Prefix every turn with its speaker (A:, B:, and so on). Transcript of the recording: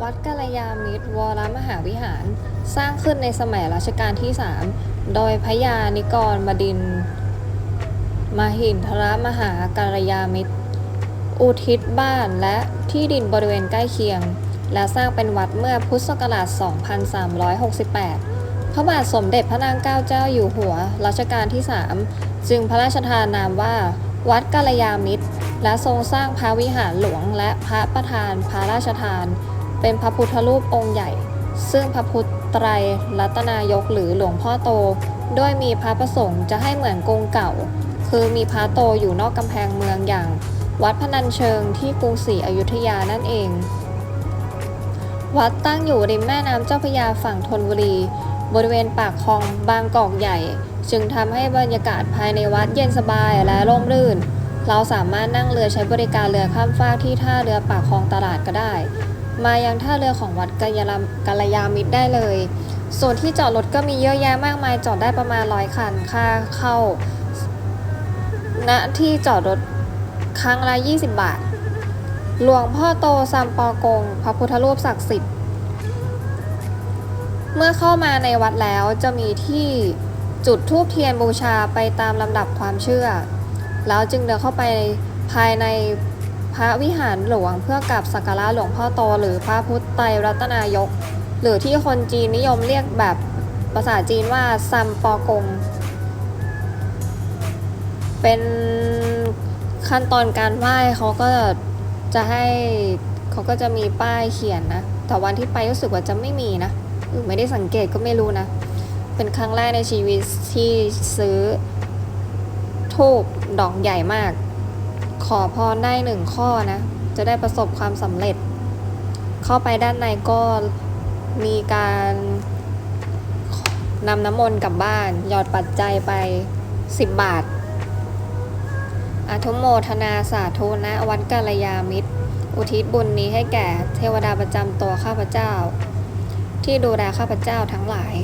A: วัดกัลยามิตรวรมหาวิหาร สร้างขึ้นในสมัยรัชกาลที่ 3 โดยพระยานิกรบดินมหินทรมหากัลยามิตร อุทิศบ้านและที่ดินบริเวณใกล้เคียง และสร้างเป็นวัดเมื่อพุทธศักราช 2368 พระบาทสมเด็จพระนางเก้าเจ้าอยู่หัวรัชกาลที่ 3 จึงพระราชทานนามว่าวัดกัลยามิตร และทรงสร้างพระวิหารหลวงและพระประธานพระราชทาน เป็นพระพุทธรูปองค์ใหญ่ ซึ่งพระพุทธไตรรัตนายกหรือหลวงพ่อโต ด้วยมีพระประสงค์จะให้เหมือนกรงเก่า คือมีพระโตอยู่นอกกำแพงเมืองอย่าง วัดพนัญเชิงที่กรุงศรีอยุธยานั่นเอง วัดตั้งอยู่ริมแม่น้ำเจ้าพระยาฝั่งธนบุรี บริเวณปากคลองบางกอกใหญ่ จึงทำให้บรรยากาศภายในวัดเย็นสบายและร่มรื่น เราสามารถนั่งเรือใช้บริการเรือข้ามฟากที่ท่าเรือปากคลองตลาดก็ได้ มายังท่าเรือของวัดกัลยากัลยามิตรได้เลย ส่วนที่จอดรถก็มีเยอะแยะมากมายจอดได้ประมาณร้อยคันค่าเข้า ณที่จอดรถครั้งละ 20 บาท หลวงพ่อโตซัมปอกง พระพุทธรูปศักดิ์สิทธิ์ เมื่อเข้ามาในวัดแล้วจะมีที่จุดธูปเทียนบูชาไปตามลำดับความเชื่อ แล้วจึงเดินเข้าไปภายใน พระวิหารหลวงเพื่อกราบสักการะหลวงพ่อโตหรือพระพุทธไตรรัตนายก หรือที่คนจีนนิยมเรียกแบบภาษาจีนว่าซัมปอกง เป็นขั้นตอนการไหว้เขาก็จะให้เขาก็จะมีป้ายเขียนนะ แต่วันที่ไปรู้สึกว่าจะไม่มีนะหรือไม่ได้สังเกตก็ไม่รู้นะ เป็นครั้งแรกในชีวิตที่ซื้อทูบดอกใหญ่มาก ขอพรได้หนึ่งข้อนะ จะได้ประสบความสำเร็จ เข้าไปด้านในก็มีการนำน้ำมนต์กลับบ้าน หยอดปัจจัยไป 10 บาทอาทุโมทนาสาธุนะวัดกาลยามิตร อุทิศบุญนี้ให้แก่เทวดาประจำตัวข้าพเจ้า ที่ดูแลข้าพเจ้าทั้งหลาย